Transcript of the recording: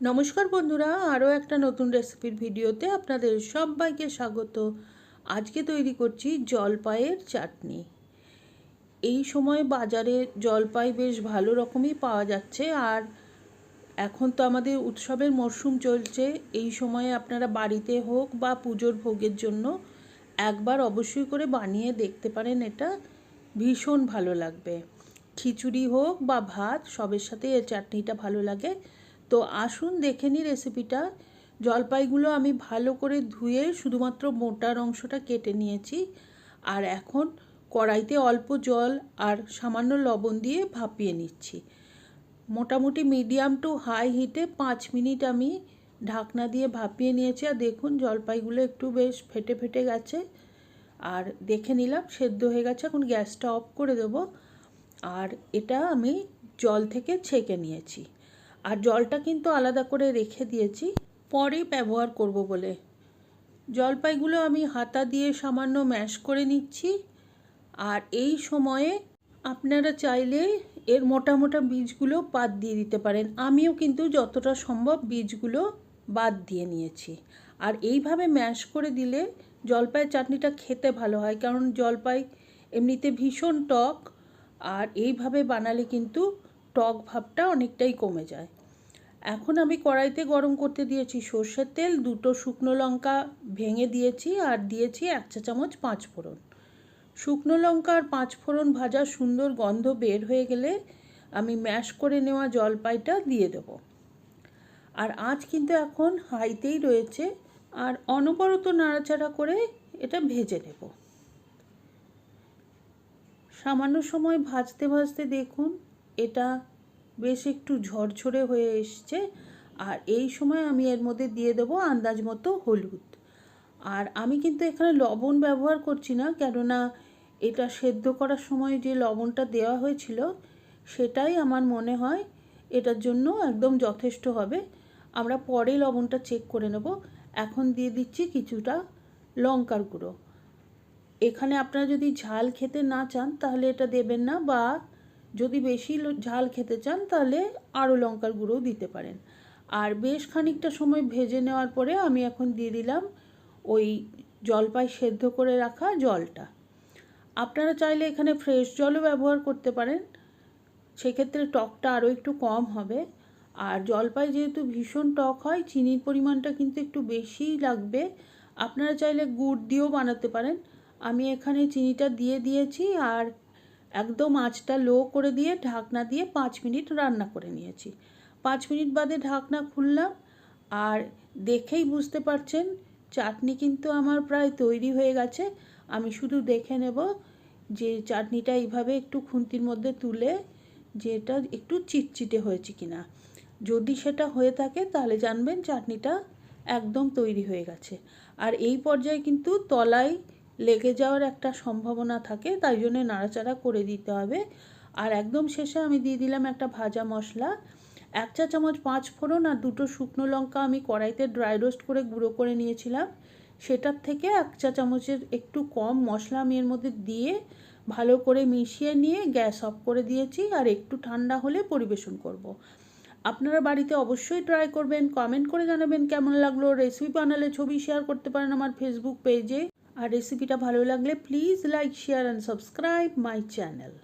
নমস্কার বন্ধুরা, আরও একটা নতুন রেসিপির ভিডিওতে আপনাদের সবাইকে স্বাগত। আজকে তৈরি করছি জলপাইয়ের চাটনি। এই সময় বাজারে জলপাই বেশ ভালো রকমই পাওয়া যাচ্ছে, আর এখন তো আমাদের উৎসবের মরশুম চলছে। এই সময়ে আপনারা বাড়িতে হোক বা পুজোর ভোগের জন্য একবার অবশ্যই করে বানিয়ে দেখতে পারেন, এটা ভীষণ ভালো লাগবে। খিচুড়ি হোক বা ভাত, সবের সাথে এই চাটনিটা ভালো লাগে। তো আসুন দেখে নিই রেসিপিটা জলপাইগুলো আমি ভালো করে ধুয়ে শুধুমাত্র মোটার অংশটা কেটে নিয়েছি। আর এখন কড়াইতে অল্প জল আর সামান্য লবণ দিয়ে ভাপিয়ে নিচ্ছি। মোটামুটি মিডিয়াম টু হাই হিটে পাঁচ মিনিট আমি ঢাকনা দিয়ে ভাপিয়ে নিয়েছি। আর দেখুন জলপাইগুলো একটু বেশ ফেটে ফেটে গেছে। আর দেখে নিলাম সেদ্ধ হয়ে গেছে। এখন গ্যাসটা অফ করে দেব। আর এটা আমি জল থেকে ছেঁকে নিয়েছি। আর জলটা কিন্তু আলাদা করে রেখে দিয়েছি। পরে ব্যবহার করব বলে। জলপাইগুলো আমি হাতা দিয়ে সামান্য ম্যাশ করে নিচ্ছি। আর এই সময়ে আপনারা চাইলে এর মোটা মোটা বীজগুলো বাদ দিয়ে দিতে পারেন। আমিও কিন্তু যতটা সম্ভব বীজগুলো বাদ দিয়ে নিয়েছি। আর এইভাবে ম্যাশ করে দিলে জলপাইয়ের চাটনিটা খেতে ভালো হয়, কারণ জলপাই এমনিতে ভীষণ টক। আর এইভাবে বানালে কিন্তু টক ভাবটা অনেকটাই কমে যায়। এখন আমি কড়াইতে গরম করতে দিয়েছি সর্ষের তেল, দুটো শুকনো লঙ্কা ভেঙে দিয়েছি আর দিয়েছি এক চা চামচ পাঁচ ফোড়ন। শুকনো লঙ্কা আর পাঁচ ফোড়ন ভাজা সুন্দর গন্ধ বের হয়ে গেলে আমি ম্যাশ করে নেওয়া জলপাইটা দিয়ে দেব। আর আঁচ কিন্তু এখন হাইতেই রয়েছে আর অনবরত নাড়াচাড়া করে এটা ভেজে নেব। সামান্য সময় ভাজতে ভাজতে দেখুন এটা বেশ একটু ঝরঝরে হয়ে এসছে। আর এই সময় আমি এর মধ্যে দিয়ে দেবো আন্দাজ মতো হলুদ। আর আমি কিন্তু এখানে লবণ ব্যবহার করছি না, কেননা এটা সেদ্ধ করার সময় যে লবণটা দেওয়া হয়েছিল, সেটাই আমার মনে হয় এটার জন্য একদম যথেষ্ট হবে। আমরা পরে লবণটা চেক করে নেব। এখন দিয়ে দিচ্ছি কিছুটা লঙ্কার গুঁড়ো। এখানে আপনারা যদি ঝাল খেতে না চান, তাহলে এটা দেবেন না বা যদি বেশি ঝাল খেতে চান, তাহলে আরও লঙ্কার গুঁড়োও দিতে পারেন। আর বেশ খানিকটা সময় ভেজে নেওয়ার পরে আমি এখন দিয়ে দিলাম ওই জলপাই সেদ্ধ করে রাখা জলটা। আপনারা চাইলে এখানে ফ্রেশ জলও ব্যবহার করতে পারেন। সেক্ষেত্রে টকটা আরও একটু কম হবে। আর জলপাই যেহেতু ভীষণ টক হয়, চিনির পরিমাণটা কিন্তু একটু বেশিই লাগবে। আপনারা চাইলে গুড় দিয়েও বানাতে পারেন। আমি এখানে চিনিটা দিয়ে দিয়েছি আর একদম আঁচটা লো করে দিয়ে ঢাকনা দিয়ে পাঁচ মিনিট রান্না করে নিয়েছি। পাঁচ মিনিট বাদে ঢাকনা খুললাম আর দেখেই বুঝতে পারছেন, চাটনি কিন্তু আমার প্রায় তৈরি হয়ে গেছে। আমি শুধু দেখে নেব যে চাটনিটা এইভাবে একটু খুন্তির মধ্যে তুলে যে এটা একটু চিটচিটে হয়েছে কিনা। যদি সেটা হয়ে থাকে তাহলে জানবেন চাটনিটা একদম তৈরি হয়ে গেছে। আর এই পর্যায়ে কিন্তু তলায় লেগে যাওয়ার একটা সম্ভাবনা থাকে, তাই জন্যে নাড়াচাড়া করে দিতে হবে। আর একদম শেষে আমি দিয়ে দিলাম একটা ভাজা মশলা। এক চা চামচ পাঁচ ফোড়ন আর দুটো শুকনো লঙ্কা আমি কড়াইতে ড্রাই রোস্ট করে গুঁড়ো করে নিয়েছিলাম। সেটার থেকে এক চা চামচের একটু কম মশলা আমি এর মধ্যে দিয়ে ভালো করে মিশিয়ে নিয়ে গ্যাস অফ করে দিয়েছি আর একটু ঠান্ডা হলে পরিবেশন করব। আপনারা বাড়িতে অবশ্যই ট্রাই করবেন, কমেন্ট করে জানাবেন কেমন লাগল। রেসিপি বানালে ছবি শেয়ার করতে পারেন আমার ফেসবুক পেজে। আর রেসিপিটা ভালো লাগলে please like share and subscribe my channel